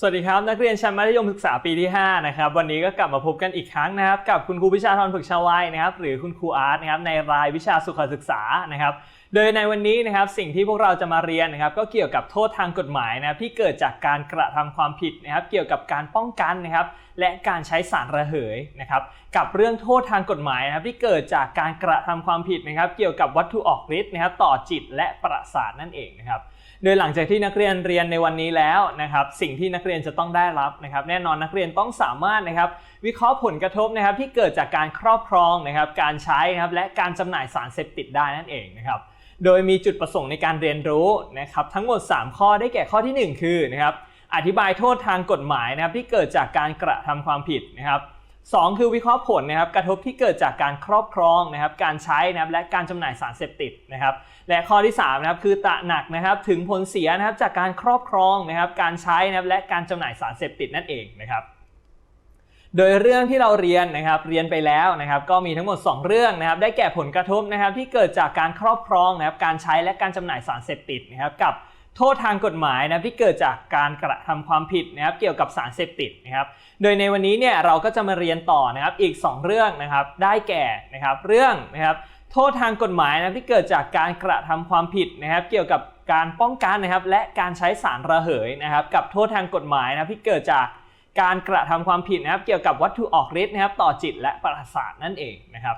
สวัสดีครับ นักเรียนชั้นมัธยมศึกษาปีที่ 5 นะครับ วันนี้ก็กลับมาพบกันอีกครั้งนะครับ กับคุณครูวิชาธรฝึกชาวัยนะครับ หรือคุณครูอาร์ตนะครับในรายวิชาสุขศึกษานะครับ โดยในวันนี้นะครับสิ่งที่พวกเราจะมาเรียนนะครับ ก็เกี่ยวกับโทษทางกฎหมายนะครับที่เกิดจากการกระทำความผิดนะครับ เกี่ยวกับการป้องกันนะครับ และการใช้สารระเหยนะครับ กับเรื่องโทษทางกฎหมายนะครับ ที่เกิดจากการกระทำความผิดนะครับ เกี่ยวกับวัตถุออกฤทธิ์นะครับ ต่อจิตและประสาทนั่นเองนะครับ ดยหลังจากที่นักเรียนเรียนในวันนี้แล้วนะครับสิ่งที่นักเรียนจะต้องได้รับนะครับ แน่นอนนักเรียนต้องสามารถนะครับวิเคราะห์ผลกระทบนะครับที่เกิดจากการครอบครองนะครับการใช้นะครับและการจำหน่ายสารเสพติดได้นั่นเองนะครับโดยมีจุดประสงค์ในการเรียนรู้นะครับทั้งหมด 3 ข้อได้แก่ข้อทีหนึ่1 คือนะครับอธิบายโทษทางกฎหมายนะครับที่เกิดจากการกระทำความผิดนะครับ สองคือวิเคราะห์ผลนะครับกระทบที่เกิดจากการครอบครองนะครับการใช้นะครับและการจำหน่ายสารเสพติดนะครับและข้อที่3นะครับคือตระหนักนะครับถึงผลเสียนะครับจากการครอบครองนะครับการใช้นะครับและการจำหน่ายสารเสพติดนั่นเองนะครับโดยเรื่องที่เราเรียนนะครับเรียนไปแล้วนะครับก็มีทั้งหมด 2 เรื่องนะครับได้แก่ผลกระทบนะครับที่เกิดจากการครอบครองนะครับการใช้และการจำหน่ายสารเสพติดนะครับกับ โทษทางกฎหมายนะครับที่เกิดจากการกระทำความผิดนะครับเกี่ยวกับสารเสพติดนะครับโดยในวันนี้เนี่ยเราก็จะมาเรียนต่อนะครับอีก 2 เรื่องนะครับได้แก่นะครับเรื่องนะครับโทษทางกฎหมายนะครับที่เกิดจากการกระทำความผิดนะครับ เกี่ยวกับการป้องกันนะครับและการใช้สารระเหยนะครับ กับโทษทางกฎหมายนะครับที่เกิดจากการกระทำความผิดนะครับ เกี่ยวกับวัตถุออกฤทธิ์นะครับ ต่อจิตและประสาทนั่นเองนะครับ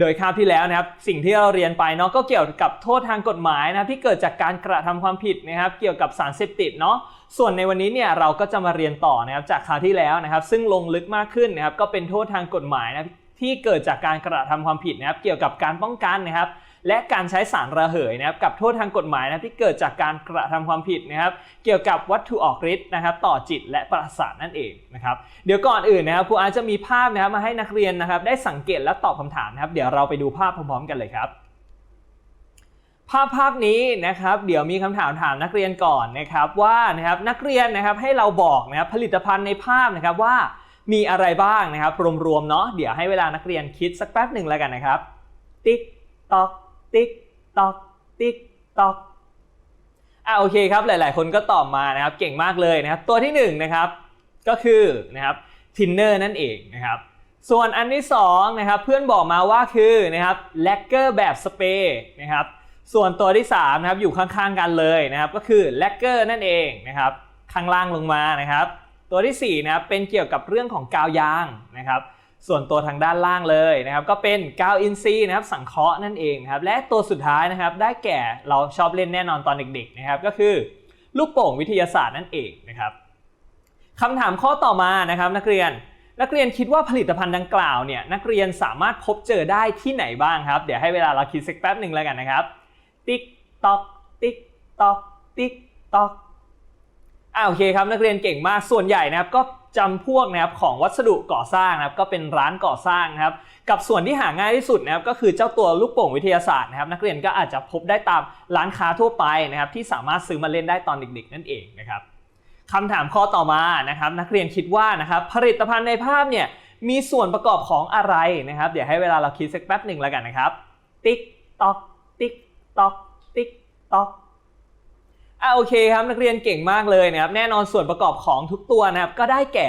โดยคราวที่แล้วนะครับสิ่งที่เราเรียนไปเนาะก็เกี่ยวกับโทษทางกฎหมายนะครับที่เกิดจากการกระทำความผิดนะครับ เกี่ยวกับสารเสพติดเนาะส่วนในวันนี้เนี่ยเราก็จะมาเรียนต่อนะครับจากคราวที่แล้วนะครับ ซึ่งลงลึกมากขึ้นนะครับก็เป็นโทษทางกฎหมายนะที่เกิดจากการกระทำความผิดนะครับ เกี่ยวกับการป้องกันนะครับ และการใช้สารระเหยนะครับกับโทษทางกฎหมายนะครับที่เกิดจากการกระทำความผิดนะครับเกี่ยวกับวัตถุออกฤทธิ์นะครับต่อจิตและประสาทนั่นเองนะครับเดี๋ยวก่อนอื่นนะครับครูอาร์ตจะมีภาพนะครับมาให้นักเรียนนะครับได้สังเกตและตอบคำถามนะครับเดี๋ยวเราไปดูภาพพร้อมๆ กันเลยครับภาพภาพนี้นะครับเดี๋ยวมีคำถามถามนักเรียนก่อนนะครับว่านะครับนักเรียนนะครับให้เราบอกนะครับผลิตภัณฑ์ในภาพนะครับว่ามีอะไรบ้างนะครับรวมๆเนาะเดี๋ยวให้เวลานักเรียนคิดสักแป๊บหนึ่งแล้วกันนะครับติ๊กตอก ติ๊กตอกติ๊กตอกอ่าโอเคครับหลาย ๆ คนก็ตอบมานะครับเก่งมากเลยนะครับ ตัวที่หนึ่งนะครับก็คือนะครับทินเนอร์นั่นเองนะครับ ส่วนอันที่สองนะครับเพื่อนบอกมาว่าคือนะครับแลกเกอร์แบบสเปรย์นะครับส่วนตัวที่3นะครับอยู่ข้าง ๆ กันเลยนะครับ ก็คือแลกเกอร์นั่นเองนะครับข้างล่างลงมานะครับ ตัวที่4นะครับเป็นเกี่ยวกับเรื่องของกาวยางนะครับ ส่วนตัวทางด้านล่างเลยนะครับก็เป็นกาวอินทรีนะครับสังเคราะห์นั่นเองครับและตัวสุดท้ายนะครับได้แก่เราชอบเล่นแน่นอนตอนเด็กๆนะครับก็คือลูกโป่งวิทยาศาสตร์นั่นเองนะครับคำถามข้อต่อมานะครับนักเรียน นักเรียนคิดว่าผลิตภัณฑ์ดังกล่าวเนี่ยนักเรียนสามารถพบเจอได้ที่ไหนบ้างครับ เดี๋ยวให้เวลาเราคิดสักแป๊บหนึ่งแล้วกันนะครับติ๊กตอกติ๊กตอกติ๊กตอกอ่าโอเคครับนักเรียนเก่งมากส่วนใหญ่นะครับก็ จำพวกนะครับของวัสดุก่อสร้างนะครับก็เป็นร้านก่อสร้างนะครับกับส่วนที่หาง่ายที่สุดนะครับก็คือเจ้าตัวลูกโป่งวิทยาศาสตร์นะครับนักเรียนก็อาจจะพบได้ตามร้านค้าทั่วไปนะครับที่สามารถซื้อมาเล่นได้ตอนเด็กๆ นั่นเองนะครับคำถามข้อต่อมานะครับนักเรียนคิดว่านะครับผลิตภัณฑ์ในภาพเนี่ยมีส่วนประกอบของอะไรนะครับ เดี๋ยวให้เวลาเราคิดสักแป๊บหนึ่งแล้วกันนะครับ ติ๊กตอกติ๊กตอกติ๊กตอก อะโอเคครับนักเรียนเก่งมากเลยนะครับแน่นอนส่วนประกอบของทุกตัวนะครับก็ได้แก่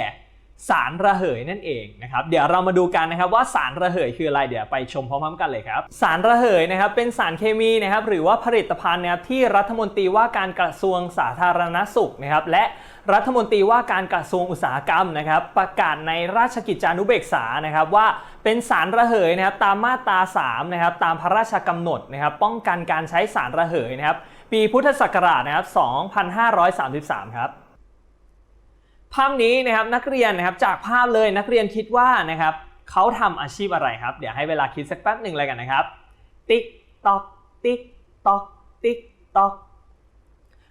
สารระเหยนั่นเองนะครับเดี๋ยวเรามาดูกันนะครับว่าสารระเหยคืออะไรเดี๋ยวไปชมพร้อมๆกันเลยครับ สารระเหยนะครับเป็นสารเคมีนะครับหรือว่าผลิตภัณฑ์นะครับที่รัฐมนตรีว่าการกระทรวงสาธารณสุขนะครับและรัฐมนตรีว่าการกระทรวงอุตสาหกรรมนะครับประกาศในราชกิจจานุเบกษานะครับว่าเป็นสารระเหยนะครับตามมาตรา3นะครับตามพระราชกำหนดนะครับป้องกันการใช้สารระเหยนะครับ ปีพุทธศักราชนะครับ 2533 ครับ ภาพนี้นะครับนักเรียนนะครับจากภาพเลยนักเรียนคิดว่านะครับเขาทำอาชีพอะไรครับ เดี๋ยวให้เวลาคิดสักแป๊บหนึ่งเลยกันนะครับ ติ๊กตอกติ๊กตอกติ๊กตอก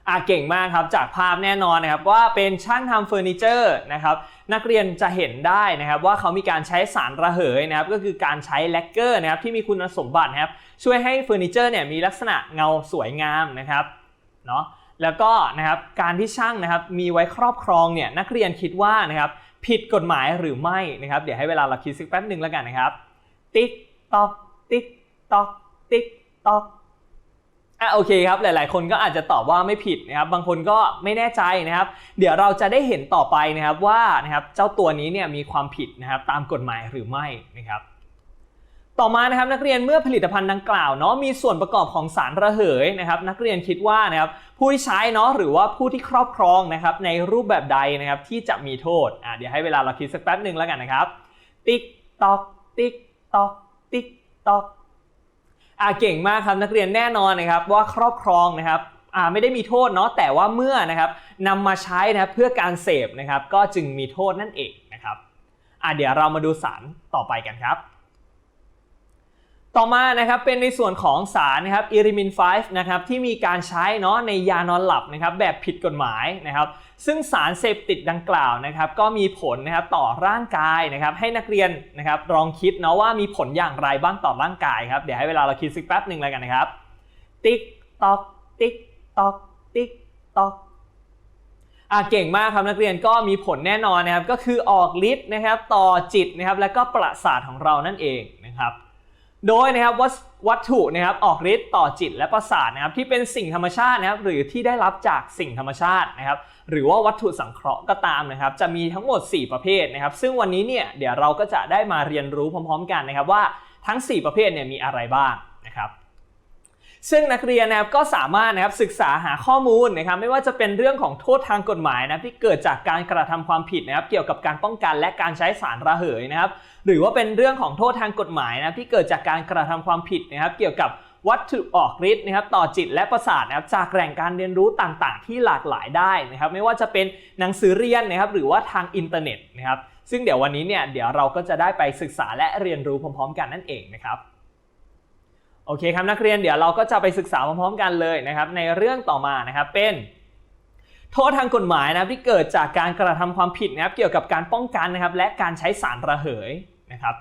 อะเก่งมากครับจากภาพแน่นอนนะครับว่าเป็นช่างทำเฟอร์นิเจอร์นะครับนักเรียนจะเห็นได้นะครับว่าเขามีการใช้สารระเหยนะครับก็คือการใช้แลกเกอร์นะครับที่มีคุณสมบัตินะครับช่วยให้เฟอร์นิเจอร์เนี่ยมีลักษณะเงาสวยงามนะครับเนาะแล้วก็นะครับการที่ช่างนะครับมีไว้ครอบครองเนี่ยนักเรียนคิดว่านะครับผิดกฎหมายหรือไม่นะครับเดี๋ยวให้เวลาเราคิดสักแป๊บหนึ่งแล้วกันนะครับติ๊กตอกติ๊กตอกติ๊กตอก อะโอเคครับหลาย ๆ คนก็อาจจะตอบว่าไม่ผิดนะครับบางคนก็ไม่แน่ใจนะครับ เดี๋ยวเราจะได้เห็นต่อไปนะครับว่านะครับเจ้าตัวนี้เนี่ยมีความผิดนะครับตามกฎหมายหรือไม่นะครับต่อมานะครับนักเรียนเมื่อผลิตภัณฑ์ดังกล่าวเนาะมีส่วนประกอบของสารระเหยนะครับนักเรียนคิดว่านะครับผู้ที่ใช้เนาะหรือว่าผู้ที่ครอบครองนะครับในรูปแบบใดนะครับที่จะมีโทษอะเดี๋ยวให้เวลาเราคิดสักแป๊บหนึ่งแล้วกันนะครับติ๊กตอกติ๊กตอกติ๊กตอก อ่าเก่งมากครับนักเรียนแน่นอนนะครับว่าครอบครองนะครับอ่าไม่ได้มีโทษเนาะแต่ว่าเมื่อนะครับนำมาใช้นะครับเพื่อการเสพนะครับก็จึงมีโทษนั่นเองนะครับอ่าเดี๋ยวเรามาดูสารต่อไปกันครับ ต่อมานะครับเป็นในส่วนของสารนะครับอิริมิน5นะครับที่มีการใช้เนาะในยานอนหลับนะครับแบบผิดกฎหมายนะครับ ซึ่งสารเสพติดดังกล่าวนะครับก็มีผลนะครับต่อร่างกายนะครับให้นักเรียนนะครับลองคิดเนาะว่ามีผลอย่างไรบ้างต่อร่างกายครับเดี๋ยวให้เวลาเราคิดสักแป๊บหนึ่งแล้วกันนะครับ ติ๊กตอกติ๊กตอกติ๊กตอกอะเก่งมากครับนักเรียนก็มีผลแน่นอนนะครับก็คือออกฤทธิ์นะครับต่อจิตนะครับและก็ประสาทของเรานั่นเองนะครับโดยนะครับวัตวัตถุนะครับออกฤทธิ์ต่อจิตและประสาทนะครับที่เป็นสิ่งธรรมชาตินะครับหรือที่ได้รับจากสิ่งธรรมชาตินะครับ หรือว่าวัตถุสังเคราะห์ก็ตามนะครับ จะมีทั้งหมด 4 ประเภทนะครับ ซึ่งวันนี้เนี่ยเดี๋ยวเราก็จะได้มาเรียนรู้พร้อม ๆ กันนะครับว่าทั้ง 4 ประเภทเนี่ยมีอะไรบ้างนะครับซึ่งนักเรียนนะครับก็สามารถนะครับศึกษาหาข้อมูลนะครับไม่ว่าจะเป็นเรื่องของโทษทางกฎหมายนะที่เกิดจากการกระทำความผิดนะครับเกี่ยวกับการป้องกันและการใช้สารระเหยนะครับหรือว่าเป็นเรื่องของโทษทางกฎหมายนะที่เกิดจากการกระทำความผิดนะครับเกี่ยวกับ วัตถุออกฤทธิ์นะครับต่อจิตและประสาทนะครับจากแหล่งการเรียนรู้ต่างๆ ที่หลากหลายได้นะครับไม่ว่าจะเป็นหนังสือเรียนนะครับหรือว่าทางอินเทอร์เน็ตนะครับซึ่งเดี๋ยววันนี้เนี่ยเดี๋ยวเราก็จะได้ไปศึกษาและเรียนรู้พร้อมๆ กันนั่นเองนะครับโอเคครับนักเรียนเดี๋ยวเราก็จะไปศึกษาพร้อมๆ กันเลยนะครับในเรื่องต่อมานะครับเป็นโทษทางกฎหมายนะครับที่เกิดจากการกระทำความผิดนะครับเกี่ยวกับการป้องกันนะครับและการใช้สารระเหยนะครับ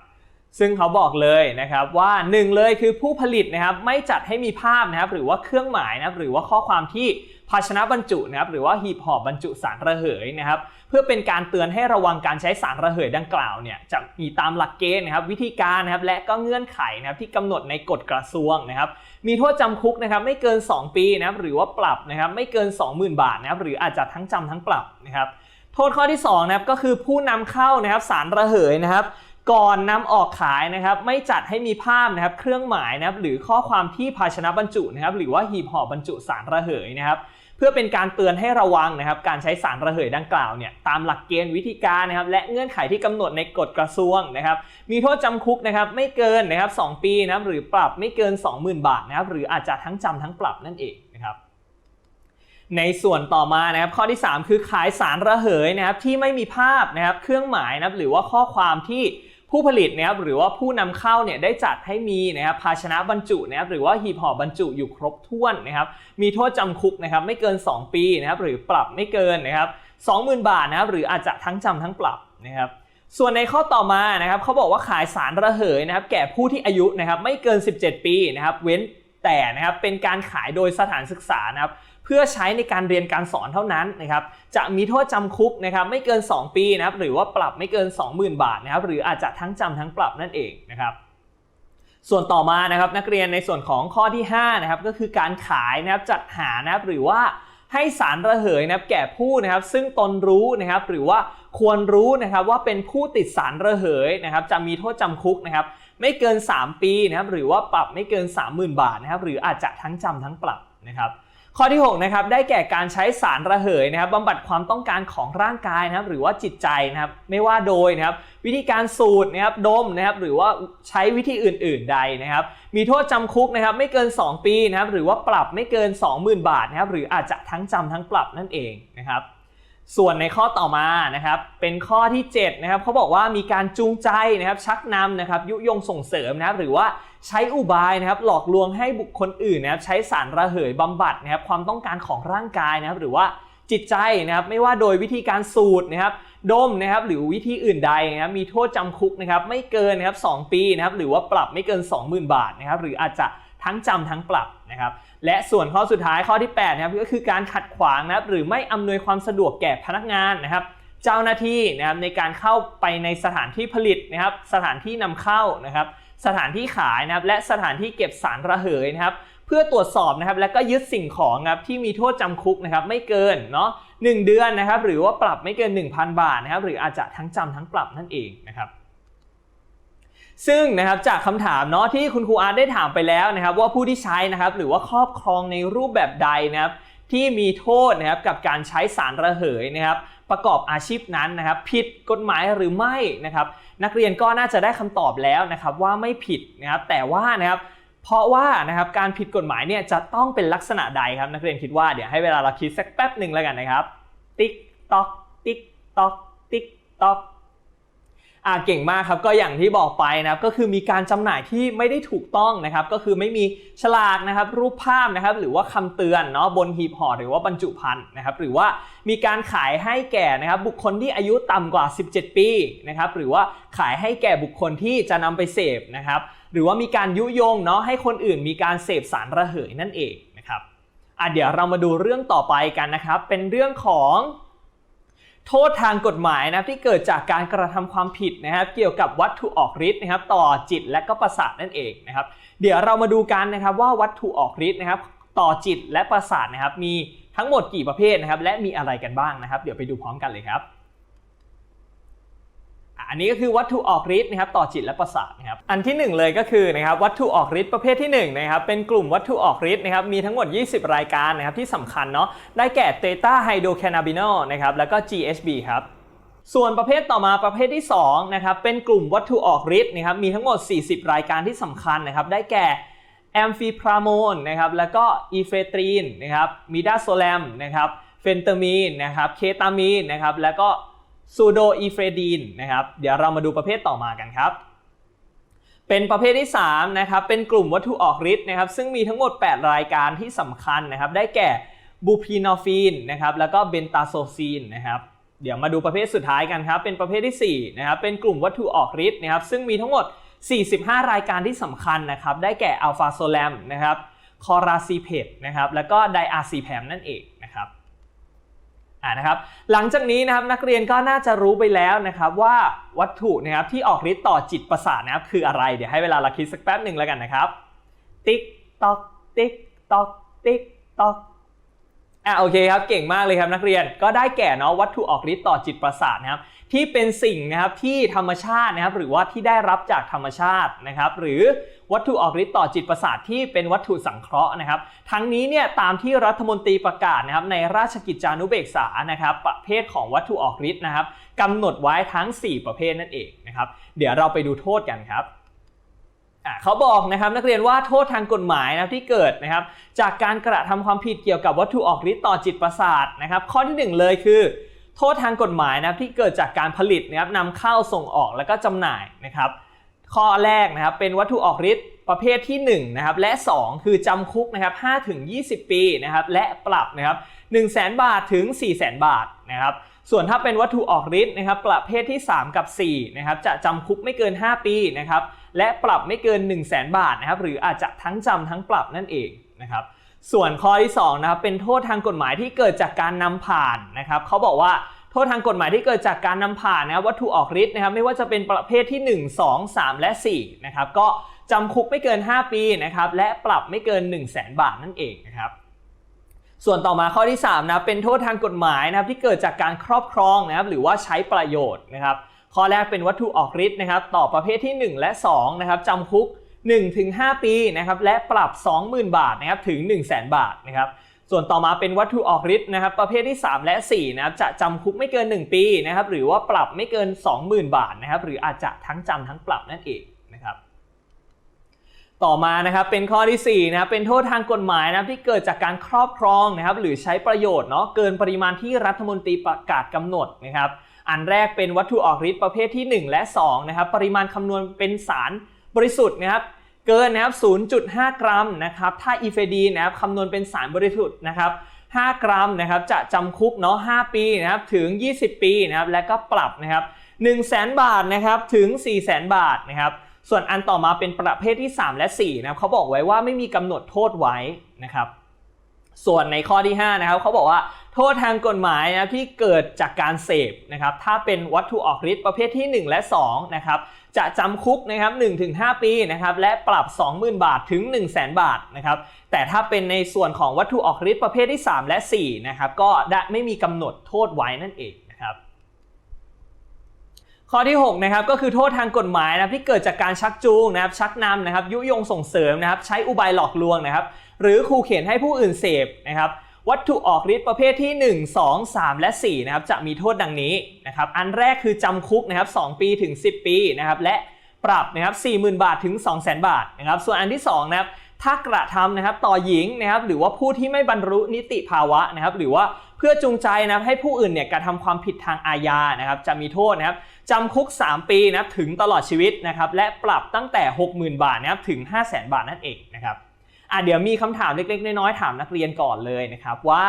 ซึ่งเขาบอกเลยนะครับว่าหนึ่งเลยคือผู้ผลิตนะครับไม่จัดให้มีภาพนะครับหรือว่าเครื่องหมายนะครับหรือว่าข้อความที่ภาชนะบรรจุนะครับหรือว่าหีบห่อบรรจุสารระเหยนะครับเพื่อเป็นการเตือนให้ระวังการใช้สารระเหยดังกล่าวเนี่ยจะมีตามหลักเกณฑ์นะครับวิธีการนะครับและก็เงื่อนไขนะครับที่กำหนดในกฎกระทรวงนะครับมีโทษจำคุกนะครับไม่เกิน 2 ปีนะครับหรือว่าปรับนะครับไม่เกิน 20,000 บาทนะครับหรืออาจจะทั้งจำทั้งปรับนะครับโทษข้อที่2นะครับก็คือผู้นำเข้านะครับสารระเหยนะครับ ก่อนนำออกขายนะครับไม่จัดให้มีภาพนะครับเครื่องหมายนะครับหรือข้อความที่ภาชนะบรรจุนะครับหรือว่าหีบห่อบรรจุสารระเหยนะครับเพื่อเป็นการเตือนให้ระวังนะครับการใช้สารระเหยดังกล่าวเนี่ยตามหลักเกณฑ์วิธีการนะครับและเงื่อนไขที่กำหนดในกฎกระทรวงนะครับมีโทษจำคุกนะครับไม่เกินนะครับ2ปีนะครับหรือปรับไม่เกิน 20,000 บาทนะครับหรืออาจจะทั้งจำทั้งปรับนั่นเองนะครับในส่วนต่อมานะครับข้อที่ 3 คือขายสารระเหยนะครับที่ไม่มีภาพนะครับเครื่องหมายนะครับหรือว่าข้อความที่ ผู้ผลิตนะครับหรือว่าผู้นำเข้าเนี่ยได้จัดให้มีนะครับภาชนะบรรจุนะครับหรือว่าหีบห่อบรรจุอยู่ครบถ้วนนะครับมีโทษจำคุกนะครับไม่เกิน 2 ปีนะครับหรือปรับไม่เกินนะครับ20,000บาทนะครับหรืออาจจะทั้งจำทั้งปรับนะครับส่วนในข้อต่อมานะครับเขาบอกว่าขายสารระเหยนะครับแก่ผู้ที่อายุนะครับไม่เกิน 17 ปีนะครับเว้นแต่นะครับเป็นการขายโดยสถานศึกษานะครับ เพื่อใช้ในการเรียนการสอนเท่านั้นนะครับจะมีโทษจำคุกนะครับไม่เกิน 2 ปีนะครับหรือว่าปรับไม่เกิน 20,000 บาทนะครับหรืออาจจะทั้งจำทั้งปรับนั่นเองนะครับส่วนต่อมานะครับนักเรียนในส่วนของข้อที่5นะครับก็คือการขายนะครับจัดหานะครับหรือว่าให้สารระเหยนะครับแก่ผู้นะครับซึ่งตนรู้นะครับหรือว่าควรรู้นะครับว่าเป็นผู้ติดสารระเหยนะครับจะมีโทษจำคุกนะครับไม่เกิน 3 ปีนะครับหรือว่าปรับไม่เกิน 30,000 บาทนะครับหรืออาจจะทั้งจำทั้งปรับนะครับ ข้อที่6นะครับได้แก่การใช้สารระเหยนะครับบำบัดความต้องการของร่างกายนะครับหรือว่าจิตใจนะครับไม่ว่าโดยนะครับวิธีการสูดนะครับดมนะครับหรือว่าใช้วิธีอื่น ๆ ใดนะครับมีโทษจำคุกนะครับไม่เกิน 2 ปีนะครับหรือว่าปรับไม่เกิน 20,000 บาทนะครับหรืออาจจะทั้งจำทั้งปรับนั่นเองนะครับส่วนในข้อต่อมานะครับเป็นข้อที่7นะครับเขาบอกว่ามีการจูงใจนะครับชักนำนะครับยุยงส่งเสริมนะครับหรือว่า ใช้อุบายนะครับหลอกลวงให้บุคคลอื่นนะครับใช้สารระเหยบำบัดนะครับความต้องการของร่างกายนะครับหรือว่าจิตใจนะครับไม่ว่าโดยวิธีการสูดนะครับดมนะครับหรือวิธีอื่นใดนะครับมีโทษจำคุกนะครับไม่เกินนะครับ2ปีนะครับหรือว่าปรับไม่เกิน 20,000 บาทนะครับหรืออาจจะทั้งจำทั้งปรับนะครับและส่วนข้อสุดท้ายข้อที่8นะครับก็คือการขัดขวางนะครับหรือไม่อำนวยความสะดวกแก่พนักงานนะครับเจ้าหน้าที่นะครับในการเข้าไปในสถานที่ผลิตนะครับสถานที่นำเข้านะครับ สถานที่ขายนะครับและสถานที่เก็บสารระเหยนะครับเพื่อตรวจสอบนะครับและก็ยึดสิ่งของครับที่มีโทษจำคุกนะครับไม่เกินเนาะหนึ่งเดือนนะครับหรือว่าปรับไม่เกิน 1,000 บาทนะครับหรืออาจจะทั้งจำทั้งปรับนั่นเองนะครับซึ่งนะครับจากคำถามเนาะที่คุณครูอาร์ตได้ถามไปแล้วนะครับว่าผู้ที่ใช้นะครับหรือว่าครอบครองในรูปแบบใดนะครับที่มีโทษนะครับกับการใช้สารระเหยนะครับ ประกอบอาชีพนั้นนะครับ ผิดกฎหมายหรือไม่นะครับ นักเรียนก็น่าจะได้คำตอบแล้วนะครับว่าไม่ผิดนะครับแต่ว่านะครับเพราะว่านะครับการผิดกฎหมายเนี่ยจะต้องเป็นลักษณะใดครับ นักเรียนคิดว่าเดี๋ยวให้เวลาเราคิดสักแป๊บหนึ่งแล้วกันนะครับ ติ๊กตอกติ๊กตอกติ๊กตอก อ่าเก่งมากครับก็อย่างที่บอกไปนะครับก็คือมีการจำหน่ายที่ไม่ได้ถูกต้องนะครับก็คือไม่มีฉลากนะครับรูปภาพนะครับหรือว่าคำเตือนเนาะบนหีบห่อหรือว่าบรรจุภัณฑ์นะครับหรือว่ามีการขายให้แก่นะครับบุคคลที่อายุต่ำกว่า 17 ปีนะครับหรือว่าขายให้แก่บุคคลที่จะนำไปเสพนะครับหรือว่ามีการยุยงเนาะให้คนอื่นมีการเสพสารระเหยนั่นเองนะครับอะเดี๋ยวเรามาดูเรื่องต่อไปกันนะครับเป็นเรื่องของ โทษทางกฎหมายนะครับที่เกิดจากการกระทำความผิดนะครับ เกี่ยวกับวัตถุออกฤทธิ์นะครับ ต่อจิตและก็ประสาทนั่นเองนะครับ เดี๋ยวเรามาดูกันนะครับว่าวัตถุออกฤทธิ์นะครับ ต่อจิตและประสาทนะครับ มีทั้งหมดกี่ประเภทนะครับ และมีอะไรกันบ้างนะครับ เดี๋ยวไปดูพร้อมกันเลยครับ อันนี้ก็คือวัตถุออกฤทธิ์นะครับต่อจิตและประสาทนะครับอันที่หนึ่งเลยก็คือนะครับวัตถุออกฤทธิ์ประเภทที่หนึ่งนะครับเป็นกลุ่มวัตถุออกฤทธิ์นะครับมีทั้งหมด 20 รายการนะครับที่สำคัญเนาะได้แก่เตต้าไฮโดรแคนาบินอลนะครับแล้วก็ GHB ครับส่วนประเภทต่อมาประเภทที่2นะครับเป็นกลุ่มวัตถุออกฤทธิ์นะครับมีทั้งหมด 40 รายการที่สำคัญนะครับได้แก่แอมฟิพรามนนะครับแล้วก็อีเฟตรีนนะครับมิดาโซแลมนะครับเฟนเตามีนนะครับเคตามีนนะครับแล้วก็ ซูโดอีเฟรดีนนะครับเดี๋ยวเรามาดูประเภทต่อมากันครับ เป็นประเภทที่3นะครับเป็นกลุ่มวัตถุออกฤทธิ์นะครับซึ่งมีทั้งหมด 8 รายการที่สำคัญนะครับได้แก่บูพีนอฟีนนะครับแล้วก็เบนตาโซซีนนะครับเดี๋ยวมาดูประเภทสุดท้ายกันครับ เป็นประเภทที่4นะครับเป็นกลุ่มวัตถุออกฤทธิ์นะครับซึ่งมีทั้งหมด 45 รายการที่สำคัญนะครับได้แก่อัลฟาโซแลมนะครับคอราซีเพตนะครับแล้วก็ไดอาซีแพมนั่นเอง อ่านะครับหลังจากนี้นะครับนักเรียนก็น่าจะรู้ไปแล้วนะครับว่าวัตถุนะครับที่ออกฤทธิ์ต่อจิตประสาทนะครับคืออะไรเดี๋ยวให้เวลาเราคิดสักแป๊บหนึ่งแล้วกันนะครับ ติ๊กตอกติ๊กตอกติ๊กตอกอะโอเคครับเก่งมากเลยครับนักเรียนก็ได้แก่เนาะวัตถุออกฤทธิ์ต่อจิตประสาทนะครับที่เป็นสิ่งนะครับที่ธรรมชาตินะครับหรือว่าที่ได้รับจากธรรมชาตินะครับ หรือ วัตถุออกฤทธิ์ต่อจิตประสาทที่เป็นวัตถุสังเคราะห์นะครับ ทั้งนี้เนี่ยตามที่รัฐมนตรีประกาศนะครับในราชกิจจานุเบกษานะครับประเภทของวัตถุออกฤทธิ์นะครับกำหนดไว้ทั้ง 4 ประเภทนั่นเองนะครับ เดี๋ยวเราไปดูโทษกันครับเขาบอกนะครับนักเรียนว่าโทษทางกฎหมายนะที่เกิดนะครับ จากการกระทำความผิดเกี่ยวกับวัตถุออกฤทธิ์ต่อจิตประสาทนะครับ ข้อที่หนึ่งเลยคือ โทษทางกฎหมายนะที่เกิดจากการผลิตนะครับนำเข้าส่งออกแล้วก็จำหน่ายนะครับ ข้อแรกนะครับเป็นวัตถุออกฤทธิ์ประเภทที่1นะครับและ 2 คือจำคุกนะครับ5ถึง 20 ปีนะครับและปรับนะครับ1 0 0 0 0แบาทถึง 4 0 0 0 0 0 บาทนะครับส่วนถ้าเป็นวัตถุออกฤทธิ์นะครับประเภทที่ 3 กับ4นะครับจะจำคุกไม่เกิน 5 ปีนะครับและปรับไม่เกิน 1 0 0 0 0แบาทนะครับหรืออาจจะทั้งจำทั้งปรับนั่นเองนะครับส่วนข้อที่2นะครับเป็นโทษทางกฎหมายที่เกิดจากการนำผ่านนะครับเขาบอกว่า โทษทางกฎหมายที่เกิดจากการนำผ่านนะครับวัตถุออกฤทธิ์นะครับไม่ว่าจะเป็นประเภทที่ 1 2 3 และ4นะครับก็จำคุกไม่เกิน 5 ปีนะครับและปรับไม่เกิน 1 0 0 0 0แบาทนั่นเองนะครับส่วนต่อมาข้อที่3นะเป็นโทษทางกฎหมายนะครับที่เกิดจากการครอบครองนะครับหรือว่าใช้ประโยชน์นะครับข้อแรกเป็นวัตถุออกฤทธิ์นะครับต่อประเภทที่ 1 และ2นะครับจำคุก1-5 ปีนะครับและปรับ 20,000 บาทนะครับถึง 1 0 0 0 0 0 บาทนะครับ ส่วนต่อมาเป็นวัตถุออกฤทธิ์นะครับประเภทที่ 3 และ4นะครับจะจำคุกไม่เกิน 1 ปีนะครับหรือว่าปรับไม่เกิน 20,000 บาทนะครับหรืออาจจะทั้งจำทั้งปรับนั่นเองนะครับต่อมานะครับเป็นข้อที่4นะครับเป็นโทษทางกฎหมายนะครับที่เกิดจากการครอบครองนะครับหรือใช้ประโยชน์เนาะเกินปริมาณที่รัฐมนตรีประกาศกำหนดนะครับอันแรกเป็นวัตถุออกฤทธิ์ประเภทที่ 1 และ2นะครับปริมาณคำนวณเป็นสารบริสุทธิ์นะครับ เกินนะครับ 0.5 กรัมนะครับ ถ้าอีเฟดีนะครับคำนวณเป็นสารบริสุทธิ์นะครับ 5 กรัมนะครับจะจำคุกเนาะ 5 ปีนะครับถึง 20 ปีนะครับ และก็ปรับนะครับ1 0 0 0 0แบาทนะครับถึง 4 0 0 0 0 0 บาทนะครับ ส่วนอันต่อมาเป็นประเภทที่ 3 และ4นะครับเขาบอกไว้ว่าไม่มีกำหนดโทษไว้นะครับ ส่วนในข้อที่5นะครับเขาบอกว่าโทษทางกฎหมายนะที่เกิดจากการเสพนะครับ ถ้าเป็นวัตถุออกฤทธิ์ประเภทที่ 1 และ2นะครับ จะจำคุกนะครับ1-5 ปีนะครับและปรับ 20,000 บาทถึง 1 0 0 0 0 0 บาทนะครับแต่ถ้าเป็นในส่วนของวัตถุออกฤทธิ์ประเภทที่ 3 และ4นะครับก็ไม่มีกำหนดโทษไว้นั่นเองนะครับข้อที่6นะครับก็คือโทษทางกฎหมายนะครับที่เกิดจากการชักจูงนะครับชักนำนะครับยุยงส่งเสริมนะครับใช้อุบายหลอกลวงนะครับหรือขู่เข็นให้ผู้อื่นเสพนะครับ วัตถุออกฤทธิ์ประเภทที่ 1 2 3 และ4นะครับจะมีโทษดังนี้นะครับอันแรกคือจำคุกนะครับ2ปีถึง 10 ปีนะครับและปรับนะครับ40,000 บาทถึง 200,000 บาทนะครับส่วนอันที่2นะครับถ้ากระทำนะครับต่อหญิงนะครับหรือว่าผู้ที่ไม่บรรลุนิติภาวะนะครับหรือว่าเพื่อจูงใจนะครับให้ผู้อื่นเนี่ยกระทำความผิดทางอาญานะครับจะมีโทษนะครับจำคุก 3 ปีนะครับถึงตลอดชีวิตนะครับและปรับตั้งแต่ 60,000 บาทนะครับถึง 500,000 บาทนั่นเองนะครับ อะเดี๋ยวมีคำถามเล็กๆ น้อยๆ ถามนักเรียนก่อนเลยนะครับว่า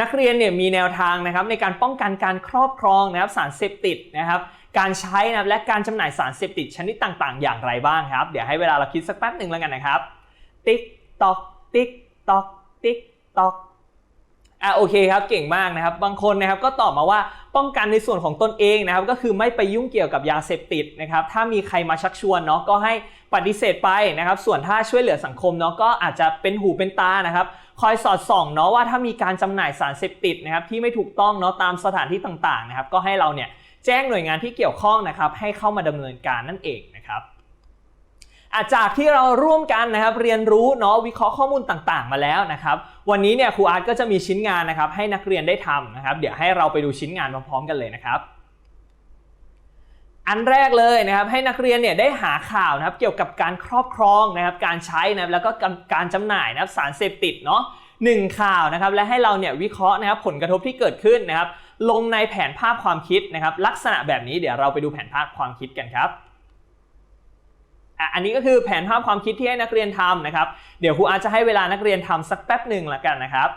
นักเรียนเนี่ยมีแนวทางนะครับในการป้องกันการครอบครองนะครับสารเสพติดนะครับ การใช้นะครับและการจำหน่ายสารเสพติดชนิดต่างๆ อย่างไรบ้างครับ เดี๋ยวให้เวลาเราคิดสักแป๊บหนึ่งแล้วกันนะครับ ติ๊กตอกติ๊กตอกติ๊กตอก อะโอเคครับเก่งมากนะครับบางคนนะครับก็ตอบมาว่าป้องกันในส่วนของตนเองนะครับก็คือไม่ไปยุ่งเกี่ยวกับยาเสพติดนะครับถ้ามีใครมาชักชวนเนาะก็ให้ปฏิเสธไปนะครับส่วนถ้าช่วยเหลือสังคมเนาะก็อาจจะเป็นหูเป็นตานะครับคอยสอดส่องเนาะว่าถ้ามีการจำหน่ายสารเสพติดนะครับที่ไม่ถูกต้องเนาะตามสถานที่ต่างๆนะครับก็ให้เราเนี่ยแจ้งหน่วยงานที่เกี่ยวข้องนะครับให้เข้ามาดำเนินการนั่นเอง จากที่เราร่วมกันนะครับเรียนรู้เนาะวิเคราะห์ข้อมูลต่างๆ มาแล้วนะครับวันนี้เนี่ยครูอาร์ตก็จะมีชิ้นงานนะครับให้นักเรียนได้ทำนะครับเดี๋ยวให้เราไปดูชิ้นงานพร้อมๆกันเลยนะครับ อันแรกเลยนะครับให้นักเรียนเนี่ยได้หาข่าวนะครับเกี่ยวกับการครอบครองนะครับการใช้นะครับแล้วก็การจำหน่ายนะครับสารเสพติดเนาะหนึ่งข่าวนะครับและให้เราเนี่ยวิเคราะห์นะครับผลกระทบที่เกิดขึ้นนะครับลงในแผนภาพความคิดนะครับลักษณะแบบนี้เดี๋ยวเราไปดูแผนภาพความคิดกันครับ อะอันนี้ก็คือแผนภาพความคิดที่ให้นักเรียนทำนะครับ เดี๋ยวครูอาจจะให้เวลานักเรียนทำสักแป๊บหนึ่งละกันนะครับ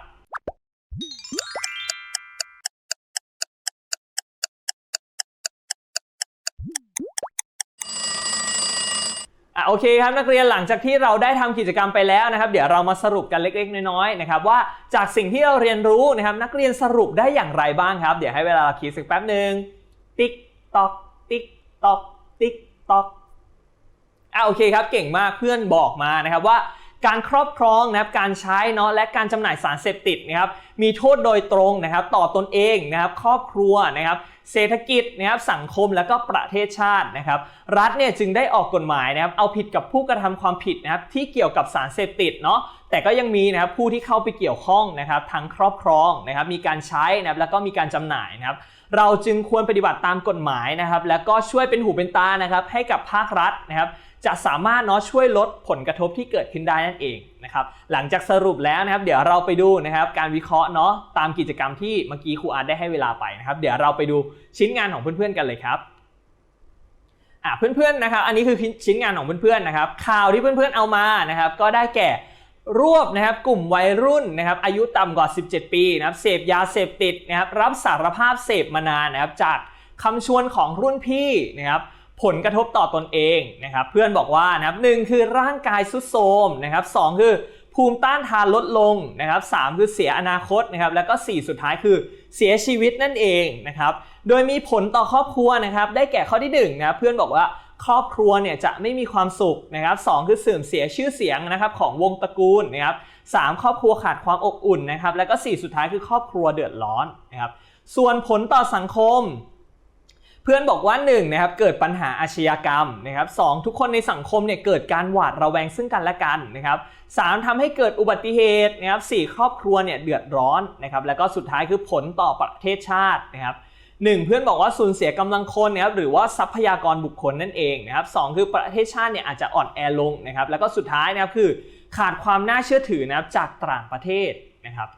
อะโอเคครับนักเรียนหลังจากที่เราได้ทำกิจกรรมไปแล้วนะครับ เดี๋ยวเรามาสรุปกันเล็กๆ น้อยๆนะครับว่าจากสิ่งที่เราเรียนรู้นะครับ นักเรียนสรุปได้อย่างไรบ้างครับ เดี๋ยวให้เวลาเราคิดสักแป๊บหนึ่งติ๊กตอกติ๊กตอกติ๊กตอก อะโอเคครับเก่งมากเพื่อนบอกมานะครับว่าการครอบครองนะครับการใช้เนาะและการจำหน่ายสารเสพติดนะครับมีโทษโดยตรงนะครับต่อตนเองนะครับครอบครัวนะครับเศรษฐกิจนะครับสังคมและก็ประเทศชาตินะครับรัฐเนี่ยจึงได้ออกกฎหมายนะครับเอาผิดกับผู้กระทำความผิดนะครับที่เกี่ยวกับสารเสพติดเนาะแต่ก็ยังมีนะครับผู้ที่เข้าไปเกี่ยวข้องนะครับทั้งครอบครองนะครับมีการใช้นะครับแล้วก็มีการจำหน่ายนะครับเราจึงควรปฏิบัติตามกฎหมายนะครับแล้วก็ช่วยเป็นหูเป็นตานะครับให้กับภาครัฐนะครับ จะสามารถเนาะช่วยลดผลกระทบที่เกิดขึ้นได้นั่นเองนะครับหลังจากสรุปแล้วนะครับ เดี๋ยวเราไปดูนะครับการวิเคราะห์เนาะตามกิจกรรมที่เมื่อกี้ครูอาร์ตได้ให้เวลาไปนะครับเดี๋ยวเราไปดูชิ้นงานของเพื่อนๆกันเลยครับอะเพื่อนๆนะครับอันนี้คือชิ้นงานของเพื่อนๆนะครับข่าวที่เพื่อนๆเอามานะครับก็ได้แก่รวบนะครับกลุ่มวัยรุ่นนะครับอายุต่ำกว่า 17 ปีนะครับเสพยาเสพติดนะครับรับสารภาพเสพมานานนะครับจากคำชวนของรุ่นพี่นะครับ ผลกระทบต่อตนเองนะครับเพื่อนบอกว่านะครับหนึ่งคือร่างกายสุดโทรมนะครับสองคือภูมิต้านทานลดลงนะครับสามคือเสียอนาคตนะครับแล้วก็ 4 สุดท้ายคือเสียชีวิตนั่นเองนะครับโดยมีผลต่อครอบครัวนะครับได้แก่ข้อที่1นงนะครับเพื่อนบอกว่าครอบครัวเนี่ยจะไม่มีความสุขนะครับสคือเสื่อมเสียชื่อเสียงนะครับของวงตระกูลนะครับสามครอบครัวขาดความอบอุ่นนะครับแล้วก็ 4 สุดท้ายคือครอบครัวเดือดร้อนนะครับส่วนผลต่อสังคม พื่อนบอกว่า1นะครับเกิดปัญหาอาชญากรรมนะครับสทุกคนในสังคมเนี่ยเกิดการหวาดระแวงซึ่งกันและกันนะครับสามทำให้เกิดอุบัติเหตุนะครับสครอบครัวเนี่ยเดือดร้อนนะครับแล้วก็สุดท้ายคือผลต่อประเทศชาตินะครับหนึ่งเพื่อนบอกว่าสูญเสียกำลังคนนะครับหรือว่าทรัพยากรบุคคลนั่นเองนะครับสองคือประเทศชาติเนี่ยอาจจะอ่อนแอลงนะครับแล้วก็สุดท้ายนะครับคือขาดความน่าเชื่อถือนะครับจากต่างประเทศนะครับ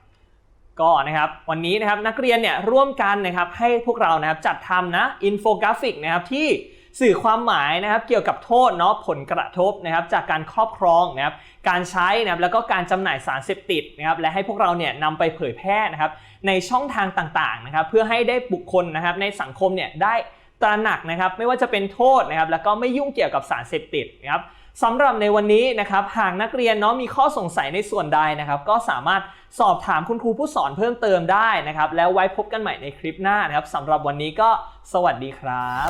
ก็นะครับวันนี้นะครับนักเรียนเนี่ยร่วมกันนะครับให้พวกเรานะครับจัดทำนะอินโฟกราฟิกนะครับที่สื่อความหมายนะครับเกี่ยวกับโทษเนาะผลกระทบนะครับจากการครอบครองนะครับการใช้นะครับแล้วก็การจำหน่ายสารเสพติดนะครับและให้พวกเราเนี่ยนำไปเผยแพร่นะครับในช่องทางต่างๆนะครับเพื่อให้ได้บุคคลนะครับในสังคมเนี่ยได้ตระหนักนะครับไม่ว่าจะเป็นโทษนะครับแล้วก็ไม่ยุ่งเกี่ยวกับสารเสพติดนะครับ สำหรับในวันนี้นะครับหากนักเรียนเนาะมีข้อสงสัยในส่วนใดนะครับก็สามารถสอบถามคุณครูผู้สอนเพิ่มเติมได้นะครับแล้วไว้พบกันใหม่ในคลิปหน้านะครับสำหรับวันนี้ก็สวัสดีครับ